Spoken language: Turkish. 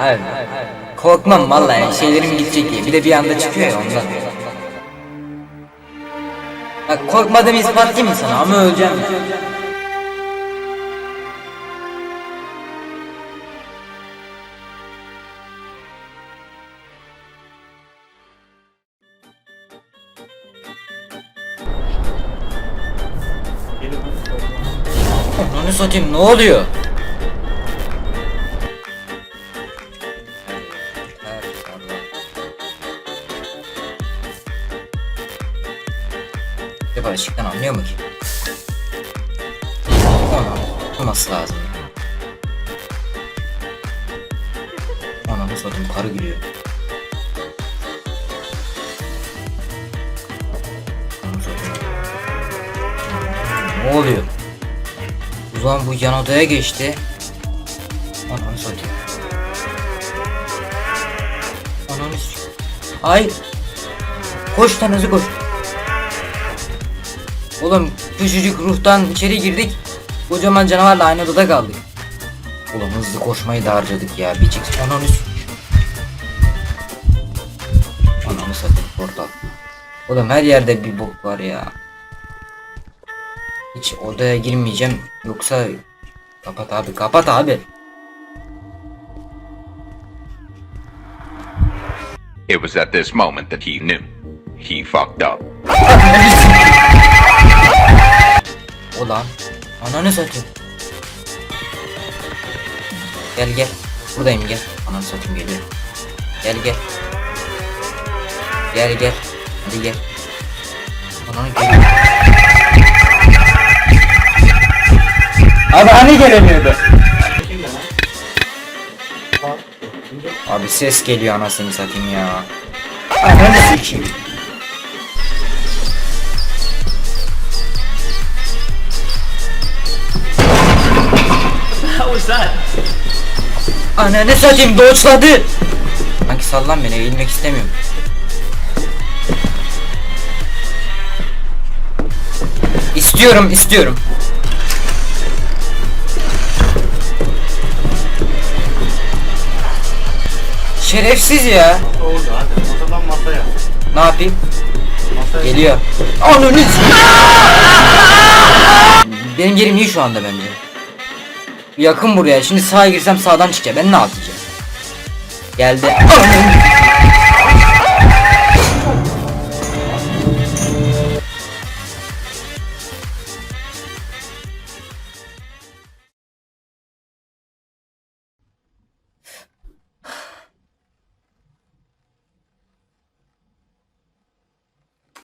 Abi korkmam vallahi şeylerim gidecek diye. Bir de bir anda çıkıyor ya ondan. Bak korkmadığımı ispatlayayım mı sana ama öleceğim. Onu satayım ne oluyor? Acaba ışıktan anlıyor mu ki? Ona olması lazım. Ananı satayım karı gülüyor. Ne oluyor? Zaman bu yan odaya geçti. Ananı satayım. Ananı Ay. Koş tanesi koş. Oğlum küçücük ruhtan içeri girdik. Kocaman canavarla aynı odada kaldık. Oğlum hızlı koşmayı da harcadık ya. Bir çık. Ananı Ananı satayım portal. Oğlum her yerde bir bok var ya. Hiç odaya girmeyeceğim. Yoksa kapat abi kapat abi. It was at this moment that he knew. He fucked up. Ananı satayım. Gel gel. Buradayım gel. Ananı satayım geliyor. Gel gel. Gel gel. Hadi gel. Ananı geliyor. Abi hani gelemiyordu? Abi ses geliyor anasını satayım ya. Ananı sikeyim. That? Ananı satayım doğuşladı. Sanki sallan beni eğilmek istemiyorum. İstiyorum istiyorum. Şerefsiz ya. Orada hadi masadan masaya. Ne yapayım? Masaya. Geliyor. Ananı Benim yerim iyi şu anda bence. Yakın buraya. Şimdi sağa girsem sağdan çıkacak. Ben ne yapacağım? Geldi.